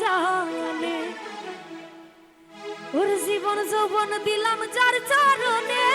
জানে ওর জীবন যৌবন দিলাম যার চরণে।